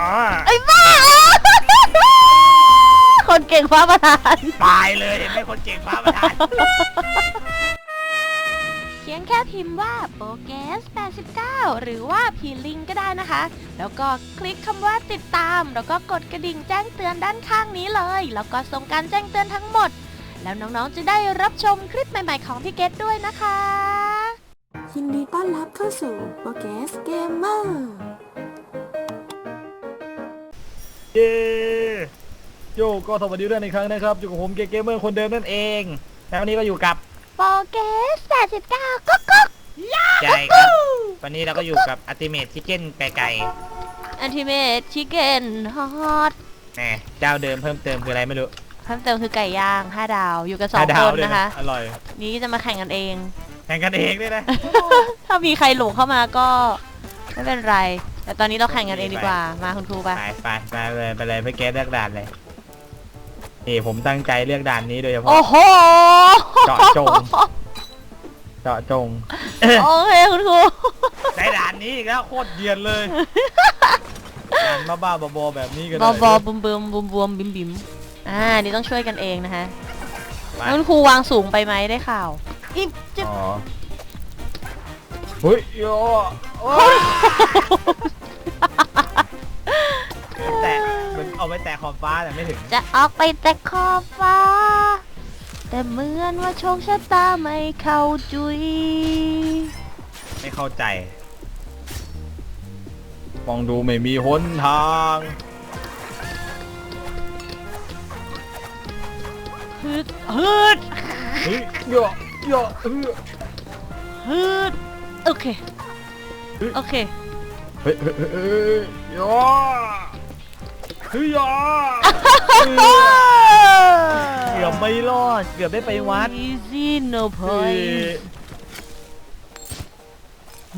อ๋อไอ้บ้าคนเก่งฟ้าประธานตายเลยเห็นไหมคนเก่งฟ้าประธานเพียงแค่พิมพ์ว่าโปเกส89 หรือว่าพีลิงก็ได้นะคะ แล้วก็คลิกคำว่าติดตาม แล้วก็กดกระดิ่งแจ้งเตือนด้านข้างนี้เลย แล้วก็ส่งการแจ้งเตือนทั้งหมด แล้วน้องๆจะได้รับชมคลิปใหม่ๆของพี่เกดด้วยนะคะ ยินดีต้อนรับเข้าสู่โปรแกสเกมเมอร์ เย้โยก็สวัสดีด้วยในครั้งนะครับอยู่กับผมเกมเกมเมอร์คนเดิมนั่นเองแล้ววันนี้ก็อยู่กับโปเกส89ก็ก็ใช่ครับ วันนี้เราก็อยู่กับอัติเมทชิคเก้นไก่ไก่อันติเมทชิคเกนฮอตแหมเจ้าเดิมเพิ่มเติมคืออะไรไม่รู้เพิ่มเติมคือไก่ย่าง 5 ดาวอยู่กันสองห้าดาควนด้วยนะคะ อร่อยนี้จะมาแข่งกันเอง แข่งกันเองด้วยนะ ถ้ามีใครหลงเข้ามาก็ ไม่เป็นไร แต่ตอนนี้เราแข่งกันเองดีกว่า มาคุณครูไป ไปไปไปเลยไปเลยไปเกสเลือกด่านเลยนี่ผมตั้งใจเลือกด่านนี้โดยเฉพาะ โอ้โหเจาะจง เจาะจง โอเคคุณครู ในด่านนี้อีกแล้วโคตรเดียนเลยด่านบ้าๆบอๆแบบนี้กันบอบอบุมบุมบุมบวมบิมบิมอ่า นี่ต้องช่วยกันเองนะคะไปแล้วคุณครูวางสูงไปไหมได้ข่าวอิบจิบอ๋อเฮ้ยโย ไปแตะขอบฟ้าแต่ไม่ถึง จะออกไปแต่ขอบฟ้า แต่เหมือนว่าโชคชะตาไม่เข้าจุยไม่เข้าใจ มองดูไม่มีหนทาง ฮึดฮึดเฮ้ยโยโยเฮ้ยฮึดโอเค โอเค เฮ้ยเฮ้ยเฮ้ยโย เฮ้ยโยเกือบไม่รอด เกือบได้ไปวัด Easy no เฮ้ย point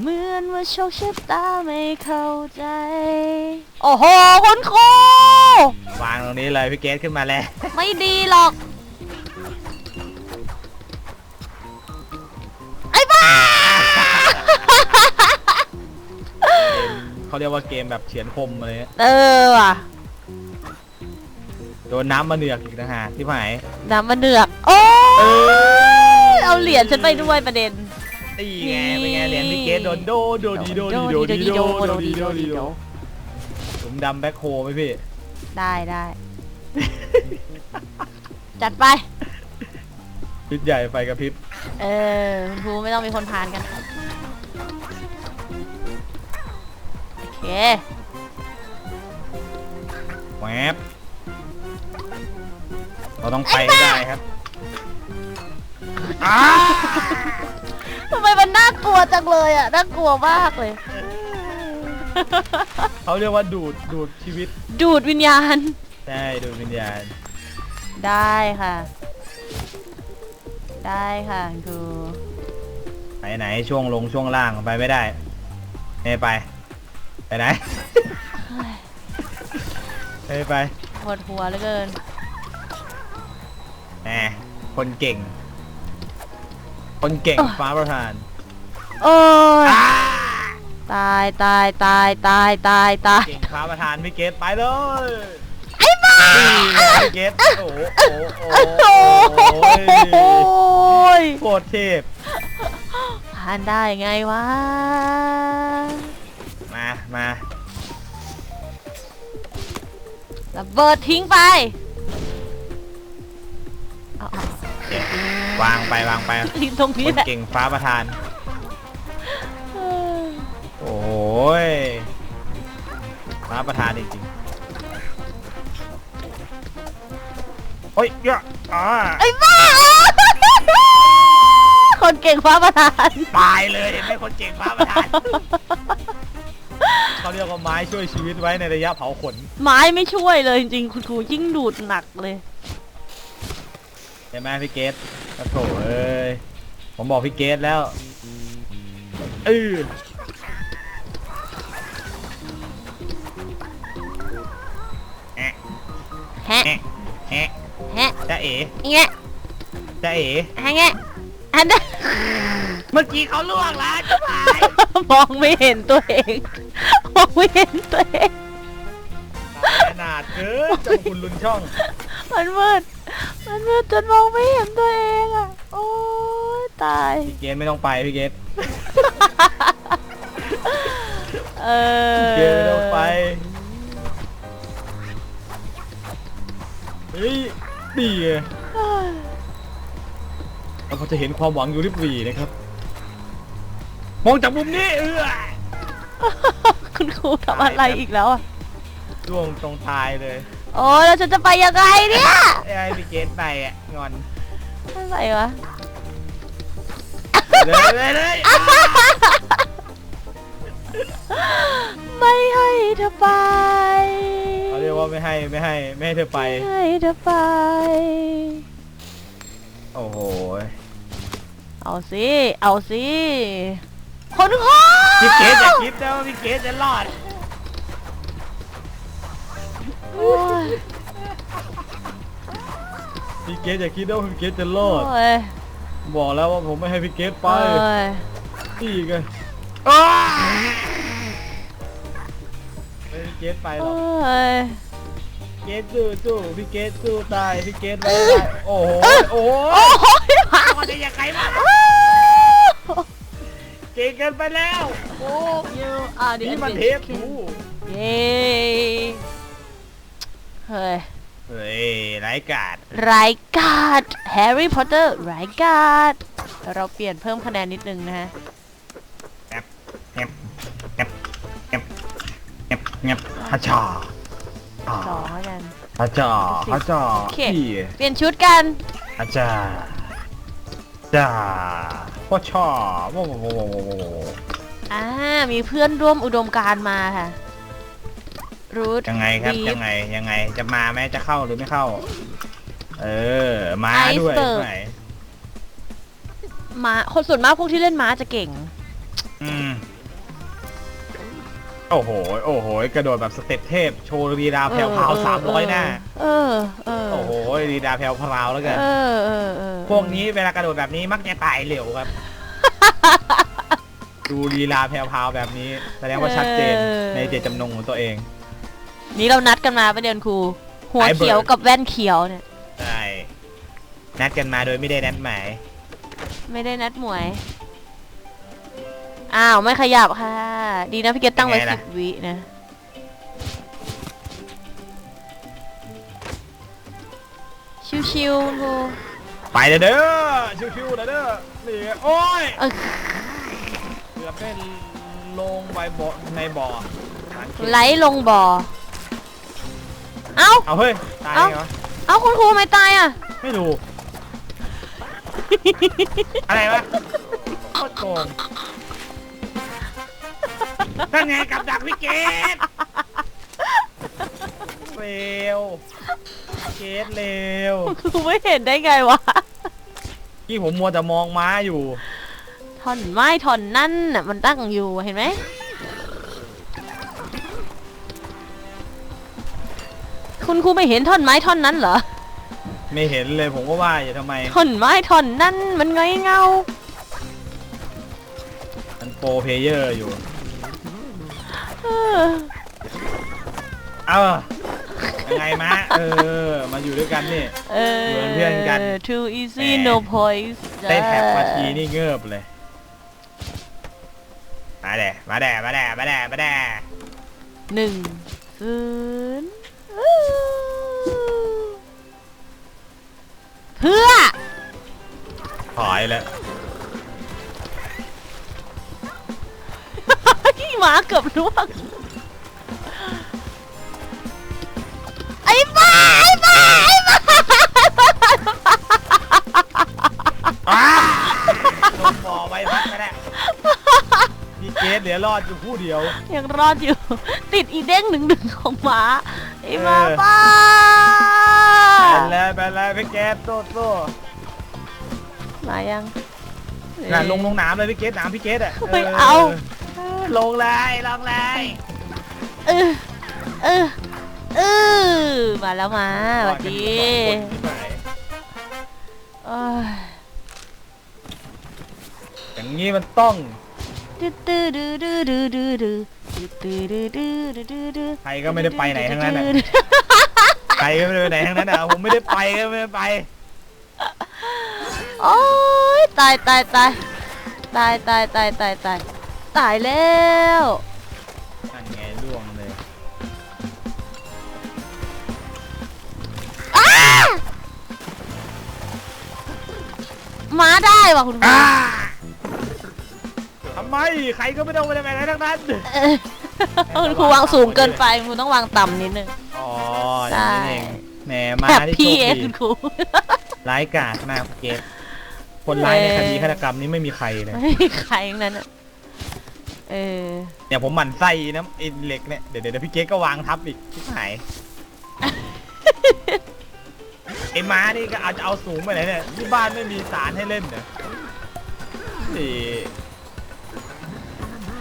เหมือนว่าโชคชะตาไม่เข้าใจ โอ้โหคุณครู วางตรงนี้เลยพี่เกสขึ้นมาแล้ว ไม่ดีหรอก ไอ้บ้า เขาเรียกว่าเกมแบบเฉือนคมอะไรเงี้ยเออว่ะ โดนน้ำมาเหนือกอีกนะฮะที่หายน้ำมันเดือกโอ้เออเอาเหรียญฉันไปด้วยประเด็น ตีไงเป็นไงเหรียญพี่เกสโดนโดโดดีโดดีโดดีโดโดดีโดดีโดผมดำแบ็คโฮไหมพี่ได้ได้จัดไป พิษใหญ่ไฟกระพริบเออคุณครูไม่ต้องมีคนพานกัน โอเคแวบ เราต้องไปให้ได้ครับอ้าทำไมมันน่ากลัวจังเลยอะน่ากลัวมากเลย เขาเรียกว่าดูดดูดชีวิตดูดวิญญาณ ใช่ดูดวิญญาณได้ค่ะ ได้ค่ะคุณครูไปไหนช่วงลงช่วงล่างไปไม่ได้ไม่ไป ไปไหน ไม่ไป ปวดหัวเหลือเกิน แหมคนเก่ง คนเก่ง เอ้อ ฟ้าประธานโอ้ยตายตายตายตายตายตายเก่งฟ้าประธานพี่เกตไปเลยไอ้บ้าพี่เกตโอ้โหโอ้โหโอ้โหโอ้ยโคตรเทพผ่านได้ไงวะมามา ระเบิดทิ้งไปเอาเอาวางไปวางไป ทิ้งตรงคนี้นแหละเก่งฟ้าประธานโอ้โหยฟ้าประธานจริงๆโอ้ยเยอะอ่าไอ้บ้าคนเก่งฟ้าประธาน ตายเลยเห็นไหมคนเก่งฟ้าประธานเขาเรียกว่าไม้ช่วยชีวิตไว้ในระยะเผาขน ไม้ไม่ช่วยเลยจริงๆ คุณครูยิ่งดูดหนักเลย ใช่ไหมพี่เกตโอ้โถเอ้ย ผมบอกพี่เกตแล้วเออแอะแฮะแอะแอะแฮะ จะเอ๋เงี้ยจะเอ๋แฮะเงี้ยอันนั้น เมื่อกี้เขาล่วงแล้วจะหายมองไม่เห็นตัวเอง มองไม่เห็นตัวเองดเกินเจ้าคุณลุนช่องมันมืด มันมืดจนมองไม่เห็นตัวเองอะ โอ้ยตาย พี่เกตไม่ต้องไปพี่เกตเออพี่เกตไม่ต้องไปเฮ้ยดีไง เราพอจะเห็นความหวังอยู่ริบหรี่นะครับ มองจากมุมนี้เออคุณครูทำอะไรอีกแล้วอะช่วงตรงท้ายเลยโอ้ยแล้วฉันจะไปยังไงเนี่ยไอ้พี่เกตไปอะงอนอะไรวะเลยเลยเลยไม่ให้เธอไปเขาเรียกว่าไม่ให้ไม่ให้ไม่ให้เธอไปไม่ให้เธอไป โอ้โหเอาสิ เอาสิ คนคพี่เกตอย่าคิดนะว่าพี่เกตจะรอดโอ้ยพี่เกตอย่าคิดนะว่าพี่เกตจะรอด โอ้ยบอกแล้วว่าผมไม่ให้พี่เกตไปโอ้ยนี่ไงไม่ให้พี่เกตไปหรโอ้อกยเกตสู้สู้พี่เกตสู้ตายพี่เกตไม่ได้โอ้โหโอ้โหโอ้ยมามันจะยังไงมา เก่งเกินไปแล้วโอ้ You are the นี่มันเทป Amazing ทูเย้เฮ้ยเฮ้ยไร้กาดรายการแฮร์รี่พอตเตอร์รายการเราเปลี่ยนเพิ่มคะแนนนิดนึงนะฮะแอบแอบแอบแอบแอบแอบฮัชชาสองแล้วกันฮัชชาฮัชชาโอเคพี่เปลี่ยนชุดกันฮัชชาจ้า พ่อชอโว้โว้โว้โว้โว้โว้อ่ามีเพื่อนร่วมอุดมการณ์มาค่ะรูท ยังไงครับ Beef ยังไงยังไง จะมาไหมจะเข้าหรือไม่เข้า เออ มาด้วย Iceberg ไหนม้าคนส่วนมากพวกที่เล่นม้าจะเก่ง อืม โอ้โห โอ้โห กระโดดแบบสเต็ปเทพ โชว์ลีลาแผ่วพราวสามร้อยหน้า เออเออโอ้โห ลีลาแผ่วพราวแล้วกัน เออเออเออพวกนี้เวลากระโดดแบบนี้มักจะตายเร็วครับ ดูลีลาแผ่วพราวแบบนี้แสดงว่าชัดเจนในเจตจำนงของตัวเอง นี่เรานัดกันมาประเด็นครู หัวไอ้เบิร์ดเขียวกับแว่นเขียวเนี่ย ใช่ นัดกันมาโดยไม่ได้นัดหมาย ไม่ได้นัดหมวย อ้าวไม่ขยับค่ะ ดีนะพี่เกตตั้งไว้เป็นไงสิล่ะ บวินะ ชิวๆครูไปเด้อเด้อชิวๆเด้อเด้อนี่ไงโอ้ยเออเกือบได้ลงไปบ่อในบ่อสารเคมีไหลลงบ่อ เอ้า เอาเฮ้ยตายเอ้า เหรอเอ้าคุณครูไม่ตายอะ ไม่รู้อะไรวะโคตรโกง นั่นไงกับดักวิกเกตเร็วเกตเร็วคุณครูไม่เห็นได้ไงวะที่ผมมัวแต่มองม้าอยู่ท่อนไม้ท่อนนั่นน่ะมันตั้งอยู่เห็นไหมคุณครูไม่เห็นท่อนไม้ท่อนนั้นเหรอไม่เห็นเลยผมก็ว่าอย่าทำไมท่อนไม้ท่อนนั้นมันไงเงามันโปรเพลเยอร์อยู่ เออเออยังไงมะเออ มาอยู่ด้วยกันนี่ เอออยู่เป็นเพื่อนกัน too easy แหม no points ได้แท็บมาทีนี่เงือบเลย มาแด่มาแด่มาแด่มาแด่มาแด่หนึ่งศูนย์เพื่อถอยแล้ว หมาเกือบล่วงไอ้บ้าไอ้บ้าไอ้บ้าลงบ่อไปพักก็ได้พี่เกสเดี๋ยวรอดอยู่ผู้เดียว ยังรอดอยู่ ติดอีเด้งหนึ่งหนึ่งของหมาไอ้หมาเออ บ้าไปแล้วไปแล้วพี่เกสโต้โต้มายังน่ะลงลงน้ำเลยพี่เกสน้ำพี่เกสอะไม่เอา ลงเลยลงเลยเออเออเออมาแล้วมาสวัสดีรอดกันอยู่สองคนที่ไหนเอ้ยอย่างนี้มันต้องดื้อดื้อดื้อดื้อดื้อดื้อดื้อใครก็ไม่ได้ไปไหนทั้งนั้นน่ะใครก็ไม่ได้ไปไหนทั้งนั้นอะผมไม่ได้ไปก็ไม่ได้ไปโอ้ยตายตายตายตายตายตายตายตาย ตายแล้วนั่นไงล่วงเลยอ้ามาได้ว่ะคุณพ่อทำไม ใครก็ไม่ต้องไปไหนทั้งนั้น เออคุณครูวางสูงเกินไปคุณต้องวางต่ำนิดนึง อ๋อใช่อย่างนี้เองแหมมาแบบที่โชพี่คเองดีคุณครู ร้ายกาจมากเกตคนร้ายในเอ่อคดีฆาตกรรมนี้ไม่มีใครเลย ไม่มีใครทั้งนั้นอะ เออ เนี่ยผมหมั่นไส้นะไอ้เหล็กเนี่ยเดี๋ยวเดี๋ยวพี่เกตก็วางทับอีกชิบหาย ไอ้ม้านี่ก็เอาจะเอาสูงไปไหนเนี่ยที่บ้านไม่มีสารให้เล่นเนี่ยนี่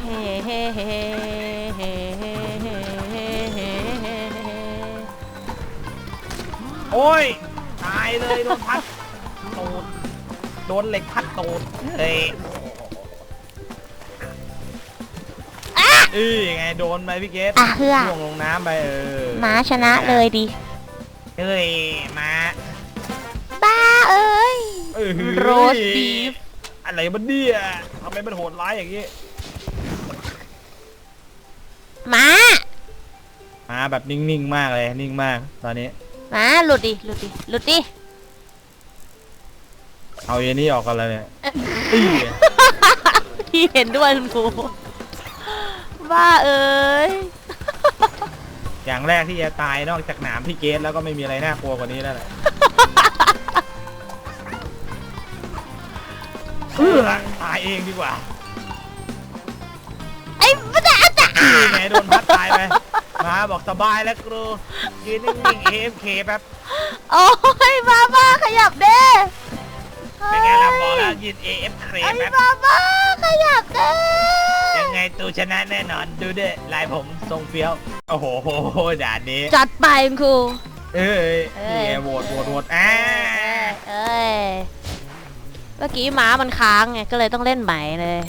เฮ้เฮ้เฮ้เฮ้เฮ้เฮ้เฮ้เฮ้เฮ้เฮ้โอ้ยตายเลยโดนพัดตูดโดนเหล็กพัดตูดเฮ้ย อือไงโดนไปพี่เกตอะเพื่อล่วงลงน้ำไปเออม้าชนะเลยดิเฮ้ยมาบ้าเอ้ย เออโรสบีฟ อะไรมันเนี่ยทำไมมันโหดร้ายอย่างนี้ ม้ามาแบบนิ่งๆมากเลยนิ่งมาก ตอนนี้ ม้าหลุดดิหลุดดิหลุดดิเอาเยนี่ออกกันเลยเนี่ยอี้พี่เห็นด้วยคุณครู บ้าเอ้ยอย่างแรกที่จะตายนอกจากหนามพี่เกตแล้วก็ไม่มีอะไรน่ากลัวกว่านี้แล้วแหละเออตายเองดีกว่าไอ้บ้าจ้านี่ไงโดนพัดตายไปมาบอกสบายแล้วครูยืนนิ่งๆ AFK แป๊บโอ้ยบ้าบ้าขยับเด้เป็นไงล่ะบอกแล้วยืน AFK ไอ้แป๊บบ้าบ้าขยับเด้ยัง ไงตูชนะแน่นอน ดูเด้ลายผมทรงเฟี้ยว โอ้โหด่านนี้ จัดไปคุณครู เอ้ยเอ้ยนี่ไงโหวตโหวตโหวตอ่าเอ้ย เมื่อกี้ม้ามันค้างไง ก็เลยต้องเล่นใหม่เลย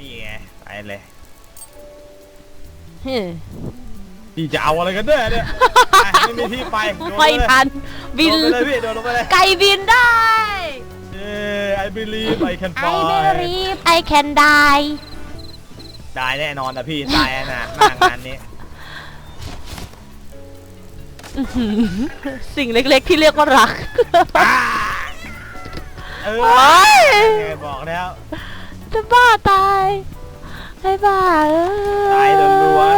นี่ไงไปเลยฮึพี่จะเอาอะไรกันเนี่ยเนี่ยไปไม่มีที่ไปโดนไม่เลยทัน บิน โดนไปเลยพี่โดนลงไปเลย ไก่บินได้ เย้ I believe I can I fly believe I can die ได้แน่นอนนะพี่ ตายแน่นะมากงานนี้ อื้อหือสิ่งเล็กๆที่เรียกว่ารักอ่าเออโอ๊ยไงบอกแล้ว จะบ้าตายให้บ้าเอ้ยตายรัวๆ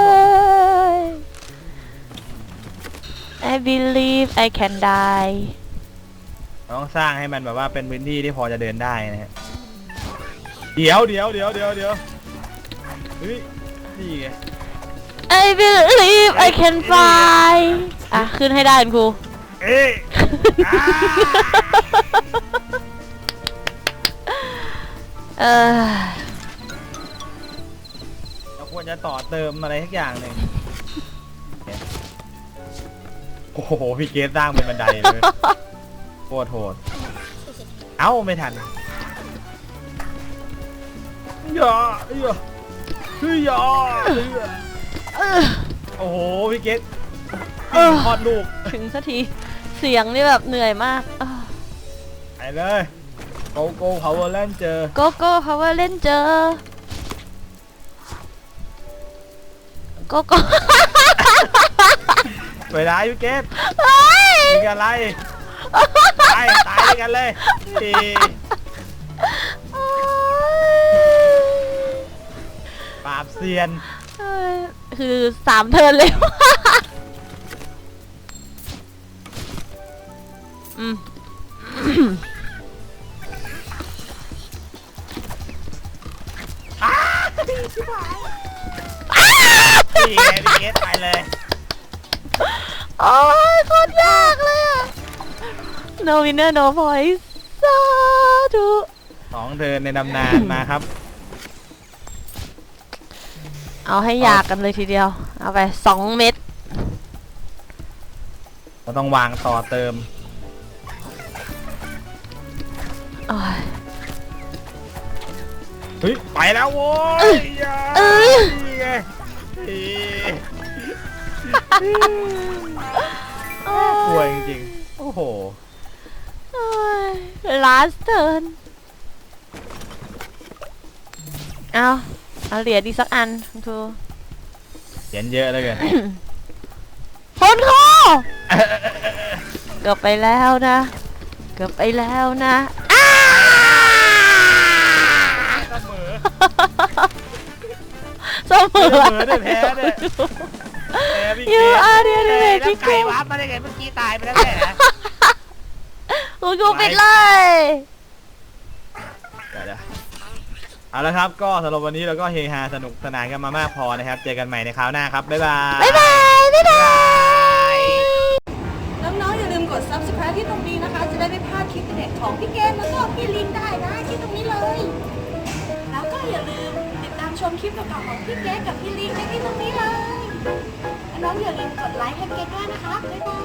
I believe I can die ต้องสร้างให้มันแบบว่าเป็นพื้นที่ที่พอจะเดินได้นะฮะ เดี๋ยวเดี๋ยวเดี๋ยวเดี๋ยวเดี๋ยว เฮ้ยนี่ไง I believe I can fly อะ ขึ้นให้ได้คุณครู เอ้ยอ่าเออเราควรจะต่อเติมอะไรสักอย่างหนึ่งเนี่ยโอ้โห พี่เกสสร้างเป็นบันไดเลยโคตรโหด เอ้า ไม่ทันอย่าอย่า เฮ้ยอย่าเออโอ้โหพี่เกสเออคลอดลูกถึงสักที เสียงนี่แบบเหนื่อยมากไปเลยโกโก้พาวเวอร์แลนด์เจอโกโก้พาวเวอร์เล่นเจอโกโก้เวลาพี่เกสเฮ้ยมีอะไรตายตายด้วยกันเลยาบเซียน เอ้ยคือสามเทิร์นเลย อืม นี่ไงพี่เกสไปเลยโอ้ยโคตรยากเลยอะ no winner no voice สาธุสองเทิร์นในตำนานมาครับ เอาให้ยากกันเลยทีเดียว เอาไปสองเม็ดเราต้องวางต่อเติม โอ้ย เฮ้ย ไปแล้วโว้ยอย่าเอ้ย นี่ไงกลัวจริงๆ โอ้โห last turn เอา เอาเหรียญดีสักอันคุณครูเขียนเยอะแล้วกันคนครูเกือบไปแล้วนะ เกือบไปแล้วนะอ้าเสมอเสมอเสมอด้วยแพ้ด้วยแพ้พี่เก You ด are the ultimate แล้วไก่ victim วับมาได้ไงเมื่อกี้ตายไปแล้วแหละ คุณครูปิดเลยเดี๋ยวๆ เอาละครับก็สำหรับวันนี้เราก็เฮฮาสนุกสนานกันมามากพอนะครับ เจอกันใหม่ในคราวหน้าครับ บ๊ายบาย บ๊ายบาย บ๊ายบาย น้องๆอย่าลืมกด subscribe ที่ตรงนี้นะคะ จะได้ไม่พลาดคลิปเด็ดของพี่เกมแล้วก็พี่ลินได้นะที่ตรงนี้เลย แล้วก็อย่าลืมติดตามชมคลิปเก่าๆของพี่เกมกับพี่ลินได้ที่ตรงนี้เลยและน้องอย่าลืมกดไลค์ให้เกมด้วยนะคะ บ๊ายบาย